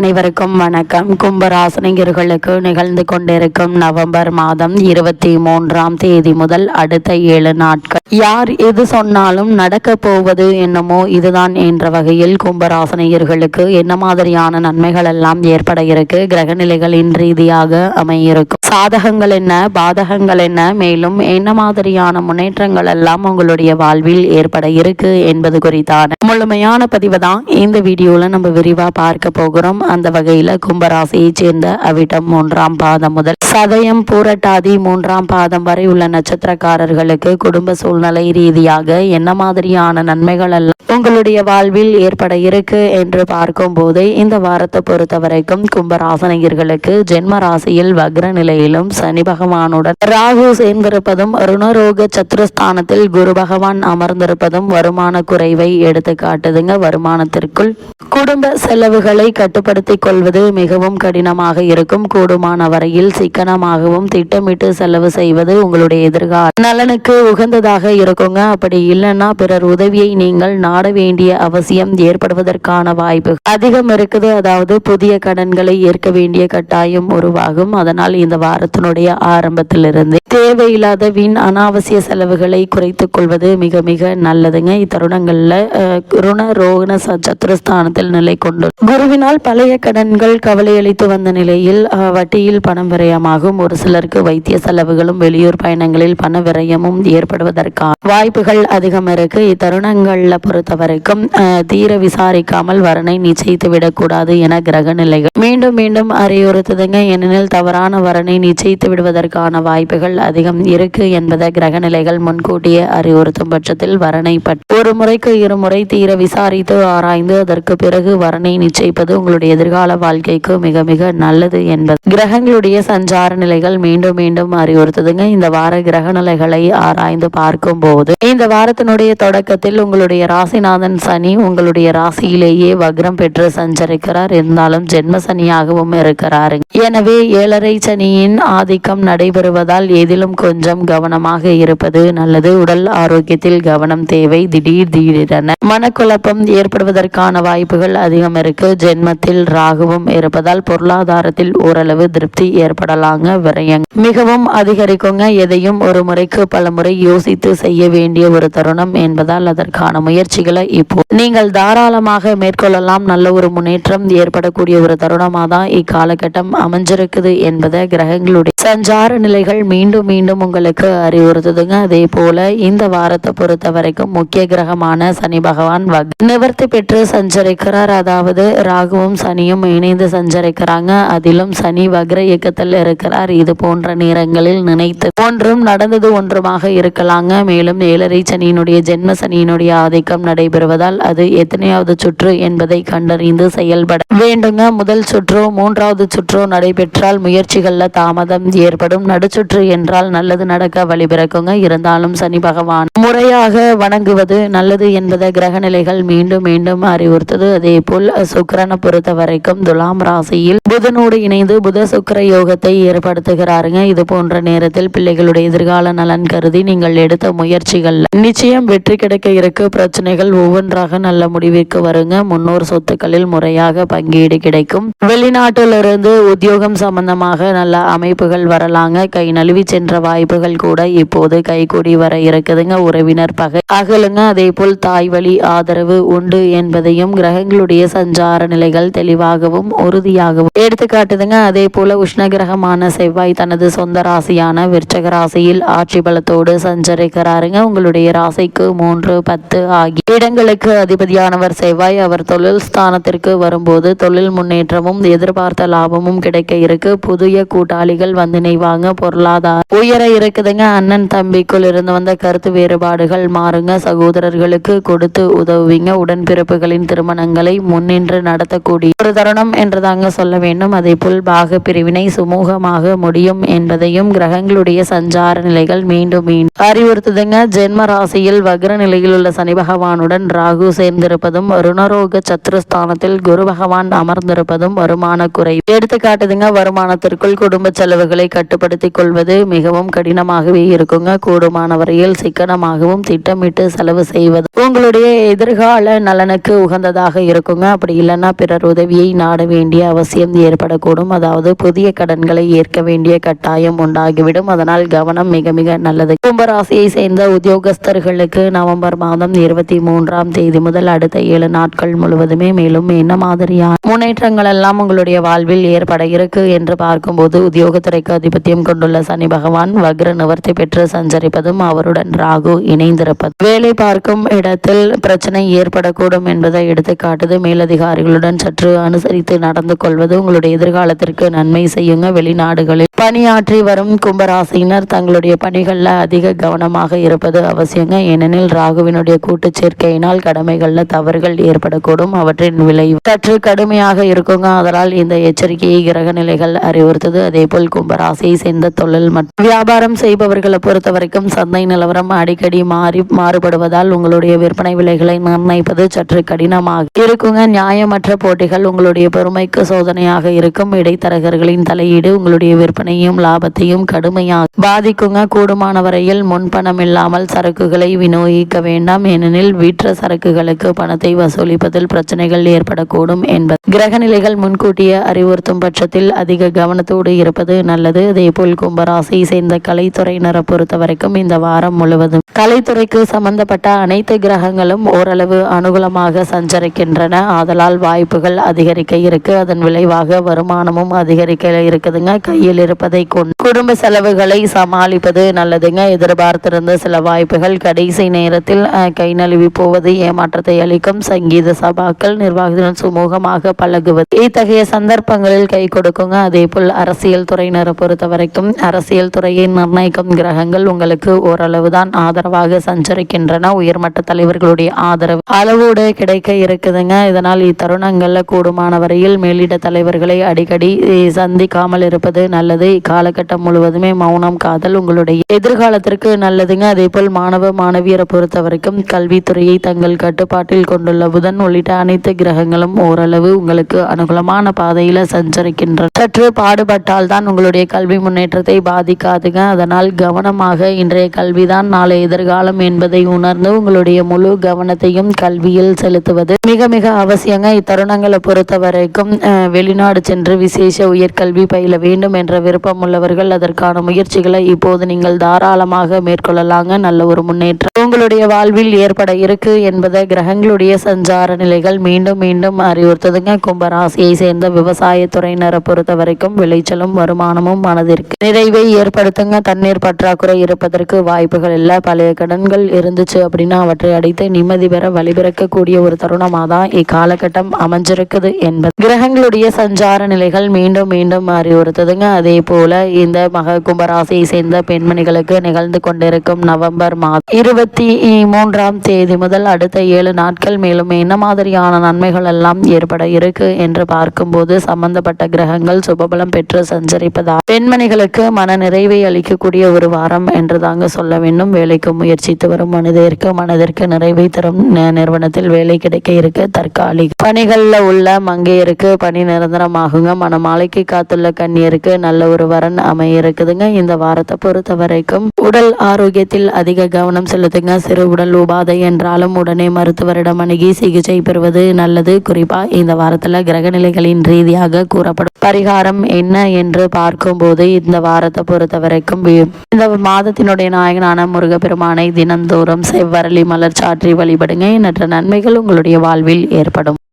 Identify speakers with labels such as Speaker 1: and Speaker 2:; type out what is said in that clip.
Speaker 1: அனைவருக்கும் வணக்கம். கும்பராசனிகர்களுக்கு நிகழ்ந்து கொண்டிருக்கும் நவம்பர் மாதம் இருபத்தி மூன்றாம் தேதி முதல் அடுத்த ஏழு நாட்கள். யார் எது சொன்னாலும் நடக்க போவது என்னமோ இதுதான் என்ற வகையில் கும்பராசனிகர்களுக்கு என்ன மாதிரியான நன்மைகள் எல்லாம் ஏற்பட இருக்கு? கிரகநிலைகளின் ரீதியாக அமையிருக்கும். சாதகங்கள் என்ன? பாதகங்கள் என்ன? மேலும் என்ன மாதிரியான முன்னேற்றங்கள் எல்லாம் உங்களுடைய வாழ்வில் ஏற்பட இருக்கு என்பது குறித்தான முழுமையான பதிவு தான் இந்த வீடியோவில் நம்ம விரிவாக பார்க்க போகிறோம். அந்த வகையில கும்பராசியை சேர்ந்த அவிட்டம் மூன்றாம் பாதம் முதல் சதயம் பூரட்டாதி மூன்றாம் பாதம் வரை உள்ள நட்சத்திரக்காரர்களுக்கு குடும்ப சூழ்நிலை ரீதியாக என்ன மாதிரியான நன்மைகள் எல்லாம் உங்களுடைய வாழ்வில் ஏற்பட இருக்கு என்று பார்க்கும் போதே இந்த வாரத்தை பொறுத்த வரைக்கும் கும்பராசனையர்களுக்கு ஜென்ம ராசியில் வக்ர நிலையிலும் சனி பகவானுடன் ராகு சேர்ந்திருப்பதும் ருணரோக சத்துருஸ்தானத்தில் குரு பகவான் அமர்ந்திருப்பதும் வருமான குறைவை எடுத்து காட்டுதுங்க வருமானத்திற்குள் குடும்ப செலவுகளை கட்டுப்படுத்திக் கொள்வது மிகவும் கடினமாக இருக்கும். கூடுமான வரையில் சிக்கனமாகவும் திட்டமிட்டு செலவு செய்வது உங்களுடைய எதிர்கால நலனுக்கு உகந்ததாக இருக்குங்க. அப்படி இல்லைன்னா பிறர் உதவியை நீங்கள் நாட வேண்டிய அவசியம் ஏற்படுவதற்கான வாய்ப்பு அதிகம் இருக்குது. அதாவது புதிய கடன்களை ஏற்க வேண்டிய கட்டாயம் உருவாகும். அதனால் இந்த வாரத்தினுடைய ஆரம்பத்திலிருந்து தேவையில்லாத வீண் அனாவசிய செலவுகளை குறைத்துக் கொள்வது மிக மிக நல்லதுங்க. இத்தருணங்கள்ல ருண ரோகண சத்துரஸ்தானத்தில் நிலை கொண்டு குருவினால் பழைய கடன்கள் கவலையளித்து வந்த நிலையில் வட்டியில் பணம் விரயமாகும். ஒரு சிலருக்கு வைத்திய செலவுகளும் வெளியூர் பயணங்களில் பண விரயமும் ஏற்படுவதற்கான வாய்ப்புகள் அதிகம் இருக்கு. இத்தருணங்கள்ல பொறுத்தவரை வரைக்கும் தீர விசாரிக்காமல் வரனை நிச்சயித்து விடக்கூடாது என கிரக நிலைகள் மீண்டும் மீண்டும் அறிவுறுத்துதுங்க. ஏனெனில் தவறான வரனை நிச்சயித்து விடுவதற்கான வாய்ப்புகள் அதிகம் இருக்கு என்பதை கிரக நிலைகள் முன்கூட்டியே அறிவுறுத்தும் பட்சத்தில் வரனை பற்றி ஒரு முறைக்கு இருமுறை தீர விசாரித்து ஆராய்ந்து அதற்கு பிறகு வரனை நிச்சயிப்பது உங்களுடைய எதிர்கால வாழ்க்கைக்கு மிக மிக நல்லது என்பது. கிரகங்களுடைய சஞ்சார நிலைகள் மீண்டும் மீண்டும் அறிவுறுத்துதுங்க. இந்த வார கிரக நிலைகளை ஆராய்ந்து பார்க்கும் போது இந்த வாரத்தினுடைய தொடக்கத்தில் உங்களுடைய ராசிநாதன் சனி உங்களுடைய ராசியிலேயே வக்ரம் பெற்று சஞ்சரிக்கிறார். இருந்தாலும் ஜென்ம சனியாகவும் இருக்கிறார். எனவே ஏழரை சனியின் ஆதிக்கம் நடைபெறுவதால் எதிலும் கொஞ்சம் கவனமாக இருப்பது நல்லது. உடல் ஆரோக்கியத்தில் கவனம் தேவை. திடீர் திடீரென மனக்குழப்பம் ஏற்படுவதற்கான வாய்ப்புகள் அதிகம் இருக்கு. ஜென்மத்தில் ராகுவும் இருப்பதால் பொருளாதாரத்தில் ஓரளவு திருப்தி ஏற்படலாங்க விரயங்க. மிகவும் அதிகரிக்குங்க. எதையும் ஒரு முறைக்கு பல முறை யோசித்து செய்ய வேண்டிய ஒரு தருணம் என்பதால் அதற்கான முயற்சிகளை இப்போ. நீங்கள் தாராளமாக மேற்கொள்ளலாம். நல்ல ஒரு முன்னேற்றம் ஏற்படக்கூடிய ஒரு தருணமாக தான் இக்காலகட்டம் அமைஞ்சிருக்குது என்பதை கிரகங்களுடைய சஞ்சார நிலைகள் மீண்டும் மீண்டும் உங்களுக்கு அறிவுறுத்துதுங்க. அதே போல இந்த வாரத்தை பொறுத்த வரைக்கும் முக்கிய கிரகமான சனி பகவான் நிவர்த்தி பெற்று சஞ்சரிக்கிறார். அதாவது ராகுவும் சனியும் இணைந்து சஞ்சரிக்கிறாங்க. அதிலும் சனி வக்ர இயக்கத்தில் இருக்கிறார். இது போன்ற நேரங்களில் நினைத்து ஒன்றும் நடந்தது ஒன்றுமாக இருக்கலாங்க. மேலும் ஏழரை சனியினுடைய ஜென்ம சனியினுடைய ஆதிக்கம் நடைபெறுவதால் அது எத்தனையாவது சுற்று என்பதை கண்டறிந்து செயல்பட வேண்டுங்க. முதல் சுற்றோ மூன்றாவது சுற்றோ நடைபெற்றால் முயற்சிகள்ல தாமதம் ஏற்படும். நடுச்சுற்று என்றால் நல்லது நடக்க வழிபிறக்குங்க இருந்தாலும் சனி பகவான் முறையாக வணங்குவது நல்லது என்பதை கிரக நிலைகள் மீண்டும் மீண்டும் அறிவுறுத்தது. அதே போல் சுக்கரனை பொறுத்த வரைக்கும் துலாம் ராசியில் புதனோடு இணைந்து புத சுக்கர யோகத்தை ஏற்படுத்துகிறாருங்க. இது போன்ற நேரத்தில் பிள்ளைகளுடைய எதிர்கால நலன் கருதி நீங்கள் எடுத்த முயற்சிகள் நிச்சயம் வெற்றி கிடைக்க இருக்கு. பிரச்சனைகள் ஒவ்வொன்றாக நல்ல முடிவிற்கு வருங்க. முன்னோர் சொத்துக்களில் முறையாக பங்கீடு கிடைக்கும். வெளிநாட்டிலிருந்து உத்தியோகம் சம்பந்தமாக நல்ல அமைப்புகள் வரலாங்க. கை நழுவி சென்ற வாய்ப்புகள் கூட இப்போது கைகூடி வர இருக்குதுங்க. உறவினர் பகை அகலுங்க. அதே போல் தாய் வழி ஆதரவு உண்டு என்பதையும் கிரகங்களுடைய சஞ்சார நிலைகள் தெளிவாகவும் உறுதியாகவும் எடுத்துக்காட்டுதுங்க. அதே போல உஷ்ண கிரகமான செவ்வாய் தனது சொந்த ராசியான விருச்சக ராசியில் ஆட்சி பலத்தோடு சஞ்சரிக்கிறாருங்க. உங்களுடைய ராசிக்கு மூன்று பத்து ஆகிய இடங்களுக்கு அதிபதியானவர் செவ்வாய் அவர் தொழில் ஸ்தானத்திற்கு வரும்போது தொழில் முன்னேற்றமும் எதிர்பார்த்த லாபமும் கிடைக்க இருக்கு. புதிய கூட்டாளிகள் வந்து நினைவாங்க பொருளாதார உயர இருக்குதுங்க. அண்ணன் தம்பிக்குள் இருந்து வந்த கருத்து வேறுபாடுகள் மாறுங்க. சகோதரர்களுக்கு கொடுத்து உதவுவீங்க. உடன்பிறப்புகளின் திருமணங்களை முன்னின்று நடத்தக்கூடிய ஒரு தருணம் என்றுதாங்க சொல்ல வேண்டும். அதே போல் பாக பிரிவினை சுமூகமாக முடியும் என்பதையும் கிரகங்களுடைய சஞ்சார நிலைகள் மீண்டும் மீண்டும் அறிவுறுத்துதுங்க. ஜென்ம ராசியில் வக்ர நிலையில் உள்ள சனி பகவானுடன் ராகு சேர்ந்திருப்பதும் ருணரோக சத்துருஸ்தானத்தில் குரு பகவான் அமர்ந்திருப்பதும் வருமான குறை எடுத்துக்காட்டுதுங்க வருமானத்திற்குள் குடும்ப செலவுகளை கட்டுப்படுத்திக் கொள்வது மிகவும் கடினமாகவே இருக்குங்க. கூடுமான வரையில் சிக்கனமாகவும் திட்டமிட்டு செலவு செய்வது உங்களுடைய எதிர்கால நலனுக்கு உகந்ததாக இருக்குங்க. அப்படி இல்லைன்னா பிறர் உதவியை நாட வேண்டிய அவசியம் ஏற்படக்கூடும். அதாவது புதிய கடன்களை ஏற்க வேண்டிய கட்டாயம் உண்டாகிவிடும். அதனால் கவனம் மிக மிக நல்லது. கும்பராசியை சேர்ந்த உத்தியோகஸ்தர்களுக்கு நவம்பர் மாதம் இருபத்தி மூணு மூன்றாம் தேதி முதல் அடுத்த ஏழு நாட்கள் முழுவதுமே மேலும் என்ன மாதிரியான முன்னேற்றங்கள் எல்லாம் உங்களுடைய வாழ்வில் ஏற்பட இருக்கு என்று பார்க்கும்போது உத்தியோகத்துறைக்கு அதிபத்தியம் கொண்டுள்ள சனி பகவான் வக்ர நிவர்த்தி பெற்று சஞ்சரிப்பதும் அவருடன் ராகு இணைந்திருப்பது. வேலை பார்க்கும் இடத்தில் பிரச்சனை ஏற்படக்கூடும் என்பதை எடுத்து காட்டுது மேலதிகாரிகளுடன் சற்று அனுசரித்து நடந்து கொள்வது உங்களுடைய எதிர்காலத்திற்கு நன்மை செய்யுங்க. வெளிநாடுகளில் பணியாற்றி வரும் கும்பராசியினர் தங்களுடைய பணிகளில் அதிக கவனமாக இருப்பது அவசியங்க. ஏனெனில் ராகுவினுடைய கூட்டுச் சேர்க்கையினால் கடமைகளில் தவறுகள் ஏற்படக்கூடும். அவற்றின் விளைவு சற்று கடுமையாக இருக்குங்க. அதனால் இந்த எச்சரிக்கையை கிரக நிலைகள் அறிவுறுத்தது. அதே போல் கும்பராசியை சேர்ந்த தொழில் மற்றும் வியாபாரம் செய்பவர்களை பொறுத்த வரைக்கும் சந்தை நிலவரம் அடிக்கடி மாறி மாறுபடுவதால் உங்களுடைய விற்பனை விலைகளை நிர்ணயிப்பது சற்று கடினமாக இருக்குங்க. நியாயமற்ற போட்டிகள் உங்களுடைய பெருமைக்கு சோதனையாக இருக்கும். இடைத்தரகர்களின் தலையீடு உங்களுடைய விற்பனையும் லாபத்தையும் கடுமையாக பாதிக்குங்க. கூடுமான வரையில் முன்பணம் இல்லாமல் சரக்குகளை விநியோகிக்க வேண்டாம். ஏனெனில் விற்ற சரக்குகளுக்கு பணத்தை வசூலிப்பதில் பிரச்சனைகள் ஏற்படக்கூடும் என்பது கிரகநிலைகள் முன்கூட்டிய அறிவுறுத்தும் பட்சத்தில் அதிக கவனத்தோடு இருப்பது நல்லது. அதேபோல் கும்பராசியை சேர்ந்த கலைத்துறையினரை பொறுத்த வரைக்கும் இந்த வாரம் முழுவதும் கலைத்துறைக்கு சம்பந்தப்பட்ட அனைத்து கிரகங்களும் ஓரளவு அனுகூலமாக சஞ்சரிக்கின்றன. ஆதலால் வாய்ப்புகள் அதிகரிக்க இருக்கு. அதன் விளைவாக வருமானமும் அதிகரிக்க இருக்குதுங்க. கையில் இருப்பதை கொண்டு குடும்ப செலவுகளை சமாளிப்பது நல்லதுங்க. எதிர்பார்த்திருந்த சில வாய்ப்புகள் கடைசி நேரத்தில் அஹ், கை நழுவி போவது ஏமாற்றத்தை அளிக்கும். சங்கீத சபாக்கள் நிர்வாகத்துடன் சுமூகமாக பழகுவது. இத்தகைய சந்தர்ப்பங்களில் கை கொடுக்குங்க. அதே போல் அரசியல் துறையினரை பொறுத்த வரைக்கும் அரசியல் துறையை நிர்ணயிக்கும் கிரகங்கள் உங்களுக்கு ஓரளவு தான் ஆதரவாக சஞ்சரிக்கின்றன. உயர்மட்ட தலைவர்களுடைய ஆதரவு அளவோடு கிடைக்க இருக்குதுங்க. இதனால் இத்தருணங்கள்ல கூடுமான வரையில் மேலிட தலைவர்களை அடிக்கடி சந்திக்காமல் இருப்பது நல்லது. இக்காலகட்டம் முழுவதுமே மௌனம் காதல் உங்களுடைய எதிர்காலத்திற்கு நல்லதுங்க. அதே போல் மாணவ மாணவியரை பொறுத்த வரைக்கும் கல்வித்துறையை தங்கள் கட்டுப்பாட்டில் கொண்டுள்ள புதன் உள்ளிட்ட அனைத்து கிரகங்களும் ஓரளவு உங்களுக்கு அனுகூலமான பாதையில சஞ்சரிக்கின்றன. சற்று பாடுபட்டால் தான் உங்களுடைய கல்வி முன்னேற்றத்தை பாதிக்காதுங்க. அதனால் கவனமாக இன்றைய கல்விதான் நாளை எதிர்காலம் என்பதை உணர்ந்து உங்களுடைய முழு கவனத்தையும் கல்வியில் செலுத்துவது மிக மிக அவசியங்க. இத்தருணங்களை பொறுத்த வரைக்கும் வெளிநாடு சென்று விசேஷ உயர்கல்வி பயில வேண்டும் என்ற விருப்பம் உள்ளவர்கள் அதற்கான முயற்சிகளை இப்போது நீங்கள் தாராளமாக மேற்கொள்ளலாங்க. நல்ல ஒரு முன்னேற்றம் உங்களுடைய வாழ்வில் ஏற்பட இருக்கு என்பதை கிரகங்களுடைய சஞ்சார நிலைகள் மீண்டும் மீண்டும் அறிவுறுத்துதுங்க. கும்பராசியை சேர்ந்த விவசாய துறையினரை பொறுத்த வரைக்கும் விளைச்சலும் வருமானமும் மனதிற்கு நிறைவை ஏற்படுத்துங்க. தண்ணீர் பற்றாக்குறை இருப்பதற்கு வாய்ப்புகள் இல்லை. பழைய கடன்கள் இருந்துச்சு அப்படின்னா அவற்றை அடைத்து நிம்மதி பெற வழிபிறக்கக்கூடிய ஒரு தருணமாக தான் இக்காலகட்டம் அமைஞ்சிருக்குது என்பது. கிரகங்களுடைய சஞ்சார நிலைகள் மீண்டும் மீண்டும் அறிவுறுத்துதுங்க. அதே போல இந்த மக கும்பராசியை சேர்ந்த பெண்மணிகளுக்கு நிகழ்ந்து கொண்டிருக்கும் நவம்பர் மாதம் இருபத்தி மூன்றாம் தேதி முதல் அடுத்த ஏழு நாட்கள் மேலும் என்ன மாதிரியான நன்மைகள் எல்லாம் ஏற்பட இருக்கு என்று பார்க்கும்போது சம்பந்தப்பட்ட கிரகங்கள் சுபபலம் பெற்று சஞ்சரிப்பதால் பெண்மணிகளுக்கு மன நிறைவை அளிக்கக்கூடிய ஒரு வாரம் என்று தாங்க சொல்ல வேண்டும். வேலைக்கு முயற்சித்து வரும் மனிதருக்கு மனதிற்கு நிறைவை தரும் நிறுவனத்தில் வேலை கிடைக்க இருக்கு. தற்காலிக பணிகள்ல உள்ள மங்கையருக்கு பணி நிரந்தரமாகுங்க. மனமாலைக்கு காத்துள்ள கண்ணியருக்கு நல்ல ஒரு வரன் அமைய இருக்குதுங்க. இந்த வாரத்தை பொறுத்த வரைக்கும் உடல் ஆரோக்கியத்தில் அதிக கவனம் செலுத்துங்க. சிறு உடல் உபாதை என்றாலும் உடனே மருத்துவரிடம் அணுகி சிகிச்சை பெறுவது நல்லது. குறிப்பா இந்த வாரத்துல கிரகநிலைகளின் ரீதியாக கூறப்படும் பரிகாரம் என்ன என்று பார்க்கும்போது இந்த வாரத்தை பொறுத்த வரைக்கும் இந்த மாதத்தினுடைய நாயகனான முருகப்பெருமானை தினந்தோறும் செவ்வரளி மலர் சாற்றி வழிபடுங்க. எண்ணற்ற நன்மைகள் உங்களுடைய வாழ்வில் ஏற்படும்.